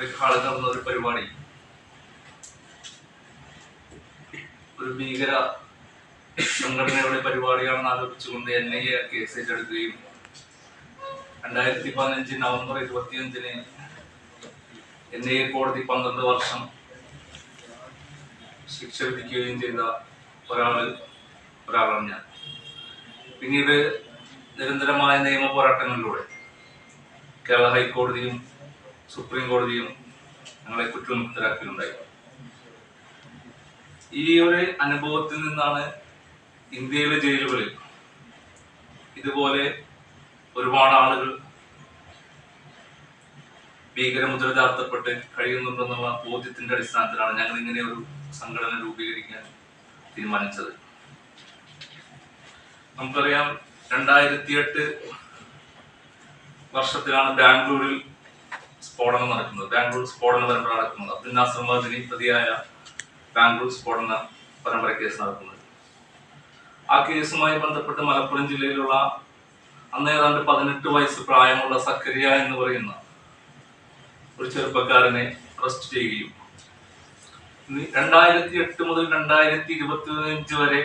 Public ഹാളിൽ നടന്ന ഒരു പരിപാടി. ഒരു ഭീകര സംഘടനയുടെ പരിപാടിയാണെന്ന് ആരോപിച്ചുകൊണ്ട് എൻ ഐ എ കേസ് ഏറ്റെടുക്കുകയും രണ്ടായിരത്തി പതിനഞ്ച് നവംബർ ഇരുപത്തിയഞ്ചിന് എൻ ഐ എ കോടതി പന്ത്രണ്ട് വർഷം ശിക്ഷ വിധിക്കുകയും ചെയ്ത ഒരാൾ ഒരാളാണ് ഞാൻ. പിന്നീട് നിരന്തരമായ നിയമ പോരാട്ടങ്ങളിലൂടെ കേരള ഹൈക്കോടതിയും സുപ്രീം കോടതിയും ഞങ്ങളെ കുറ്റവിമുക്തരാക്കിയിട്ടുണ്ടായി. ഈ ഒരു അനുഭവത്തിൽ നിന്നാണ് ഇന്ത്യയിലെ ജയിലുകളിൽ ഇതുപോലെ ഒരുപാട് ആളുകൾ ഭീകരമുദ്ര ചാർത്തപ്പെട്ട് കഴിയുന്നുണ്ടെന്നുള്ള ബോധ്യത്തിന്റെ അടിസ്ഥാനത്തിലാണ് ഞങ്ങൾ ഇങ്ങനെ ഒരു സംഘടന രൂപീകരിക്കാൻ തീരുമാനിച്ചത്. നമുക്കറിയാം രണ്ടായിരത്തി എട്ട് വർഷത്തിലാണ് ബാംഗ്ലൂരിൽ സ്ഫോടനം നടക്കുന്നത്. ബാംഗ്ലൂർ സ്ഫോടന പരമ്പര നടക്കുന്നത്. അബ്ദുൽ നാസർ മദിനി പ്രതിയായ ബാംഗ്ലൂർ സ്ഫോടന പരമ്പര കേസ് നടക്കുന്നത്. ആ കേസുമായി ബന്ധപ്പെട്ട് മലപ്പുറം ജില്ലയിലുള്ള അന്ന് ഏതാണ്ട് പതിനെട്ട് വയസ്സ് പ്രായമുള്ള സക്കരിയ എന്ന് പറയുന്ന ഒരു ചെറുപ്പക്കാരനെ അറസ്റ്റ് ചെയ്യുകയും രണ്ടായിരത്തി എട്ട് മുതൽ രണ്ടായിരത്തി ഇരുപത്തി അഞ്ച് വരെ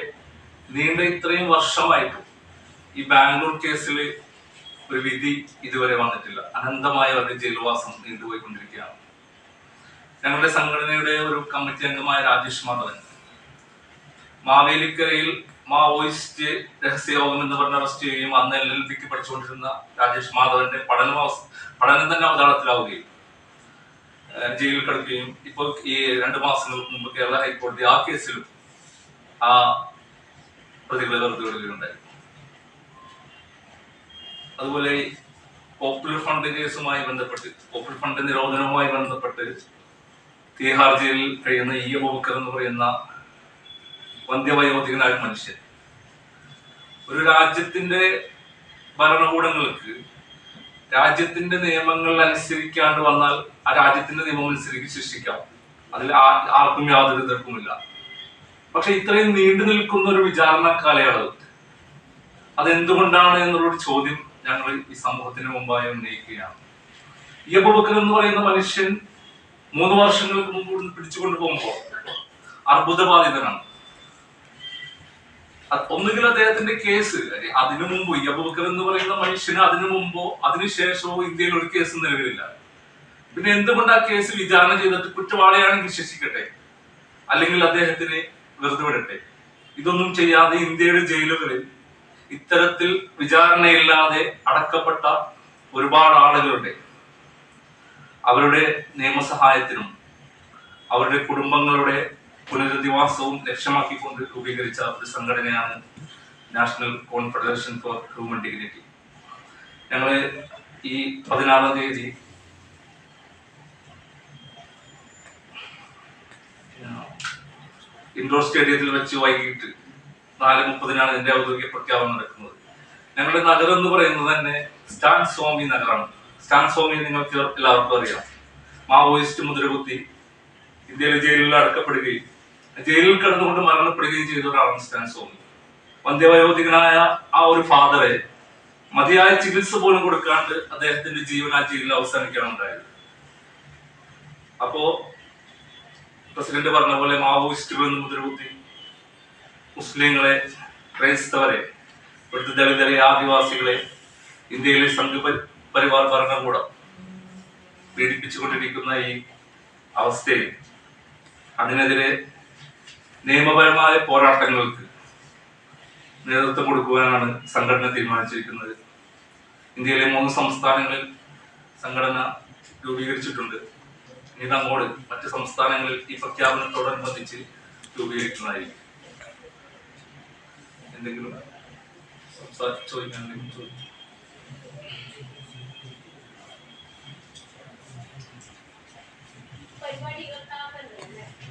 നീണ്ട ഇത്രയും വർഷമായിട്ടും ഈ ബാംഗ്ലൂർ കേസിൽ ഒരു വിധി ഇതുവരെ വന്നിട്ടില്ല. അനന്തമായ അവരുടെ ജയിൽവാസം നീണ്ടുപോയിക്കൊണ്ടിരിക്കുകയാണ്. ഞങ്ങളുടെ സംഘടനയുടെ ഒരു കമ്മിറ്റി അംഗമായ രാജേഷ് മാധവൻ. മാവേലിക്കരയിൽ മാവോയിസ്റ്റ് രഹസ്യയോഗം എന്ന് പറഞ്ഞ് അറസ്റ്റ് ചെയ്യുകയും അന്ന് എൽ എൽ പിക്ക് പഠിച്ചുകൊണ്ടിരുന്ന രാജേഷ് മാധവന്റെ പഠന പഠനം തന്നെ അവതാളത്തിലാവുകയും ജയിലിൽ കിടക്കുകയും ഇപ്പോൾ ഈ രണ്ട് മാസങ്ങൾക്ക് മുമ്പ് കേരള ഹൈക്കോടതി ആ കേസിലും ആ പ്രതികളെ വെറുതെ വിടുകയുണ്ടായി. അതുപോലെ പോപ്പുലർ ഫണ്ട് കേസുമായി ബന്ധപ്പെട്ട് പോപ്പുലർ ഫണ്ട് നിരോധനവുമായി ബന്ധപ്പെട്ട് തീഹാർ ജയിലിൽ കഴിയുന്ന ഇ. അബൂബക്കർ എന്ന് പറയുന്ന വന്ധ്യവയോധികനായ മനുഷ്യൻ. ഒരു രാജ്യത്തിന്റെ ഭരണകൂടങ്ങൾക്ക് രാജ്യത്തിന്റെ നിയമങ്ങൾ അനുസരിക്കാണ്ട് വന്നാൽ ആ രാജ്യത്തിന്റെ നിയമം അനുസരിച്ച് ശിക്ഷിക്കാം അതിൽ ആർക്കും യാതൊരു എതിർപ്പുമില്ല. പക്ഷെ ഇത്രയും നീണ്ടു നിൽക്കുന്ന ഒരു വിചാരണ കാലയളവ് അതെന്തുകൊണ്ടാണ് എന്നുള്ളൊരു ചോദ്യം ഞങ്ങൾ ഈ സമൂഹത്തിന് മുമ്പായി ഉന്നയിക്കുകയാണ്. ഈ എന്ന് പറയുന്ന മനുഷ്യൻ മൂന്ന് വർഷങ്ങൾക്ക് മുമ്പ് പിടിച്ചുകൊണ്ട് പോകുമ്പോൾ അർബുദബാധിതനാണ്. ഒന്നുകിൽ അദ്ദേഹത്തിന്റെ കേസ് അതിനു മുമ്പ് ഈ എന്ന് പറയുന്ന മനുഷ്യന് അതിനു മുമ്പോ അതിനുശേഷമോ ഇന്ത്യയിൽ ഒരു കേസ് നിലവിലില്ല. പിന്നെ എന്തുകൊണ്ട് ആ കേസ് വിചാരണ ചെയ്തിട്ട് കുറ്റവാളിയാണെങ്കിൽ ശിക്ഷിക്കട്ടെ അല്ലെങ്കിൽ അദ്ദേഹത്തിന് വെറുതെ വിടട്ടെ? ഇതൊന്നും ചെയ്യാതെ ഇന്ത്യയുടെ ജയിലുകളിൽ ഇത്തരത്തിൽ വിചാരണയില്ലാതെ അടക്കപ്പെട്ട ഒരുപാട് ആളുകളുടെ അവരുടെ നിയമസഹായത്തിനും അവരുടെ കുടുംബങ്ങളുടെ പുനരധിവാസവും ലക്ഷ്യമാക്കിക്കൊണ്ട് രൂപീകരിച്ച ഒരു സംഘടനയാണ് national confederation for human dignity. ഞങ്ങൾ ഈ പതിനാറാം തീയതി ഇൻഡോർ സ്റ്റേഡിയത്തിൽ വെച്ച് വൈകിട്ട് നാല് മുപ്പതിനാണ് ഇതിന്റെ ഔദ്യോഗിക പ്രഖ്യാപനം നടക്കുന്നത്. ഞങ്ങളുടെ നഗരം എന്ന് പറയുന്നത് തന്നെ സ്റ്റാൻ സ്വാമി നഗരമാണ് സ്റ്റാൻ സ്വാമി നിങ്ങൾക്ക് എല്ലാവർക്കും അറിയാം. മാവോയിസ്റ്റ് മുദ്രകുത്തി ഇന്ത്യയിലെ ജയിലിൽ അടക്കപ്പെടുകയും ജയിലിൽ കിടന്നുകൊണ്ട് മരണപ്പെടുകയും ചെയ്ത ഒരാളാണ് സ്റ്റാൻ സ്വാമി. വന്ധ്യവയോധികനായ ആ ഒരു ഫാദറെ മതിയായ ചികിത്സ പോലും കൊടുക്കാണ്ട് അദ്ദേഹത്തിന്റെ ജീവൻ ആ ജയിലിൽ അവസാനിക്കാണ് ഉണ്ടായത്. അപ്പോ പ്രസിഡന്റ് പറഞ്ഞ പോലെ മാവോയിസ്റ്റുകൾ മുദ്രകുത്തി മുസ്ലിങ്ങളെ ക്രൈസ്തവരെ ഇവിടുത്തെ ദളിതരെ ആദിവാസികളെ ഇന്ത്യയിലെ സംഘ പരിവാർ ഭരണകൂടം പീഡിപ്പിച്ചുകൊണ്ടിരിക്കുന്ന ഈ അവസ്ഥയിൽ അതിനെതിരെ നിയമപരമായ പോരാട്ടങ്ങൾക്ക് നേതൃത്വം കൊടുക്കുവാനാണ് സംഘടന തീരുമാനിച്ചിരിക്കുന്നത്. ഇന്ത്യയിലെ മൂന്ന് സംസ്ഥാനങ്ങളിൽ സംഘടന രൂപീകരിച്ചിട്ടുണ്ട്. ഇനി അങ്ങോട്ട് മറ്റ് സംസ്ഥാനങ്ങളിൽ ഈ പ്രഖ്യാപനത്തോടനുബന്ധിച്ച് രൂപീകരിക്കുന്നതായിരിക്കും. എന്തെങ്കിലും സംസാരിച്ച് ചോദിക്കാൻ എന്തെങ്കിലും ചോദിക്കും.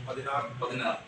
പതിനാറ് പതിനാറ് പതിനാറ്.